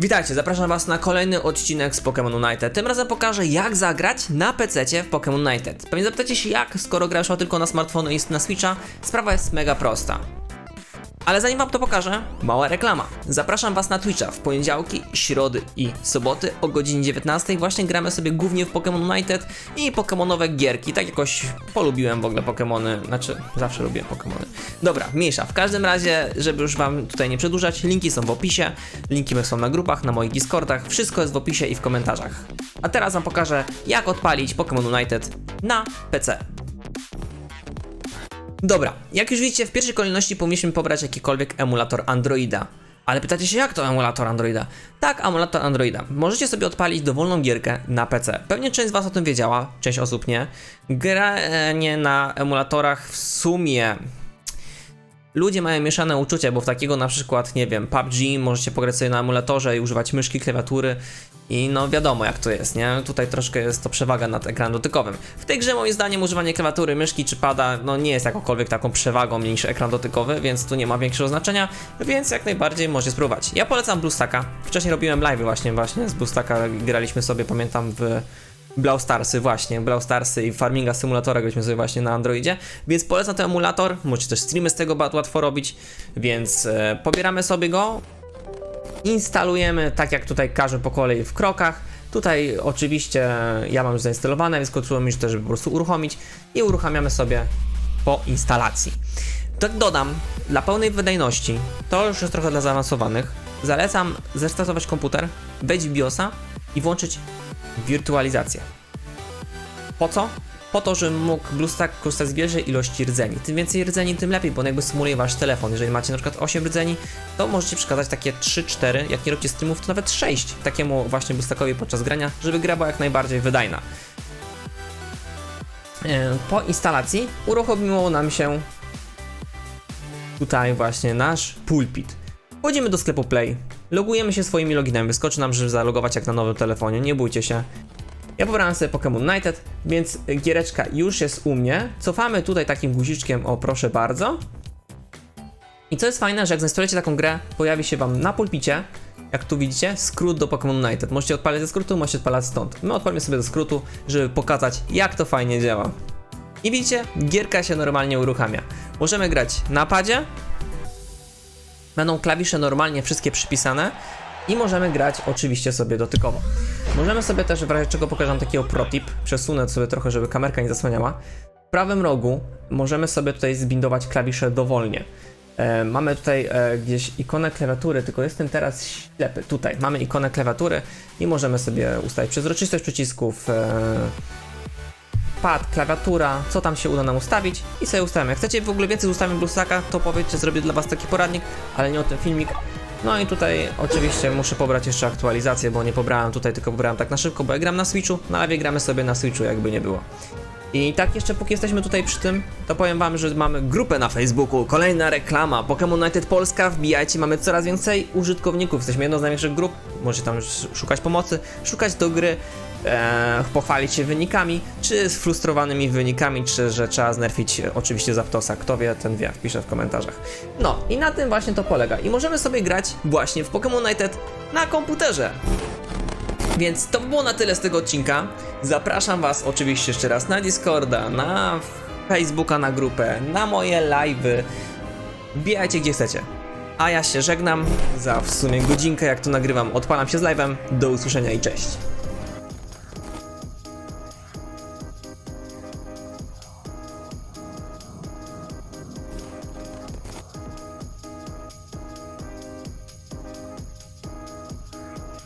Witajcie, zapraszam was na kolejny odcinek z Pokémon United. Tym razem pokażę jak zagrać na PC w Pokémon United. Pewnie zapytacie się jak, skoro grasz tylko na smartfony i na Switcha? Sprawa jest mega prosta. Ale zanim wam to pokażę, mała reklama. Zapraszam was na Twitcha w poniedziałki, środy i soboty o godzinie 19. Właśnie gramy sobie głównie w Pokémon United i Pokémonowe gierki. Tak jakoś polubiłem w ogóle Pokémony, znaczy zawsze lubię Pokémony. Dobra, mniejsza. W każdym razie, żeby już wam tutaj nie przedłużać, linki są w opisie, linki są na grupach, na moich Discordach, wszystko jest w opisie i w komentarzach. A teraz wam pokażę, jak odpalić Pokémon United na PC. Dobra, jak już widzicie, w pierwszej kolejności powinniśmy pobrać jakikolwiek emulator Androida. Ale pytacie się, jak to emulator Androida? Tak, emulator Androida. Możecie sobie odpalić dowolną gierkę na PC. Pewnie część z Was o tym wiedziała, część osób nie. Granie na emulatorach w sumie Ludzie mają mieszane uczucia, bo w takiego na przykład, nie wiem, PUBG możecie pograć sobie na emulatorze i używać myszki, klawiatury i no wiadomo jak to jest, nie? Tutaj troszkę jest to przewaga nad ekranem dotykowym. W tej grze moim zdaniem używanie klawiatury, myszki czy pada no nie jest jakąkolwiek taką przewagą niż ekran dotykowy, więc tu nie ma większego znaczenia, więc jak najbardziej możecie spróbować. Ja polecam BlueStacka. Wcześniej robiłem live właśnie właśnie z BlueStacka, graliśmy sobie pamiętam w Blau Starsy, właśnie, Blau Starsy i Farminga Simulatora graliśmy sobie właśnie na Androidzie, więc polecam ten emulator, możecie też streamy z tego łatwo robić, więc e, pobieramy sobie go, instalujemy tak jak tutaj każę po kolei w krokach, tutaj oczywiście ja mam już zainstalowane, więc kontroluję mi też, żeby po prostu uruchomić i uruchamiamy sobie po instalacji. Tak dodam, dla pełnej wydajności, to już jest trochę dla zaawansowanych, zalecam zrestartować komputer, wejść w BIOSa i włączyć wirtualizację. Po co? Po to, żeby mógł BlueStack korzystać z większej ilości rdzeni. Tym więcej rdzeni, tym lepiej, bo on jakby symuluje wasz telefon. Jeżeli macie na przykład 8 rdzeni, to możecie przekazać takie 3-4, jak nie robicie streamów, to nawet 6 takiemu właśnie BlueStackowi podczas grania, żeby gra była jak najbardziej wydajna. E, Po instalacji uruchomiło nam się tutaj właśnie nasz pulpit. Wchodzimy do sklepu Play, logujemy się swoimi loginami, wyskoczy nam, żeby zalogować jak na nowym telefonie, nie bójcie się. Ja pobrałem sobie Pokémon United, więc giereczka już jest u mnie. Cofamy tutaj takim guziczkiem, o proszę bardzo. I co jest fajne, że jak zainstalujecie taką grę, pojawi się wam na pulpicie, jak tu widzicie, skrót do Pokémon United. Możecie odpalić ze skrótu, możecie odpalać stąd. My odpalimy sobie ze skrótu, żeby pokazać, jak to fajnie działa. I widzicie, gierka się normalnie uruchamia. Możemy grać na padzie, Będą klawisze normalnie wszystkie przypisane i możemy grać oczywiście sobie dotykowo. Możemy sobie też, w razie czego pokażę takiego protip, przesunę sobie trochę, żeby kamerka nie zasłaniała. W prawym rogu możemy sobie tutaj zbindować klawisze dowolnie. E, mamy tutaj e, gdzieś ikonę klawiatury, tylko jestem teraz ślepy. Tutaj mamy ikonę klawiatury i możemy sobie ustawić przezroczystość przycisków, e, pad, klawiatura, co tam się uda nam ustawić i sobie ustawiamy. Jak chcecie w ogóle więcej ustawień BlueStacka, to powiedzcie, zrobię dla Was taki poradnik, ale nie o tym filmik. No i tutaj oczywiście muszę pobrać jeszcze aktualizację, bo nie pobrałem tutaj, tylko pobrałem tak na szybko, bo ja gram na Switchu, na live gramy sobie na Switchu, jakby nie było. I tak jeszcze póki jesteśmy tutaj przy tym, to powiem wam, że mamy grupę na Facebooku, kolejna reklama, Pokémon United Polska, wbijajcie, mamy coraz więcej użytkowników, jesteśmy jedną z największych grup, możecie tam sz- szukać pomocy, szukać do gry, e, pochwalić się wynikami, czy sfrustrowanymi wynikami, czy że trzeba znerfić e, oczywiście Zaptosa, kto wie, ten wie, wpiszę w komentarzach. No i na tym właśnie to polega i możemy sobie grać właśnie w Pokémon United na komputerze. Więc to by było na tyle z tego odcinka. Zapraszam Was oczywiście jeszcze raz na Discorda, na Facebooka, na grupę, na moje live'y. Wbijajcie gdzie chcecie. A ja się żegnam za w sumie godzinkę, jak to nagrywam. Odpalam się z live'em. Do usłyszenia i cześć.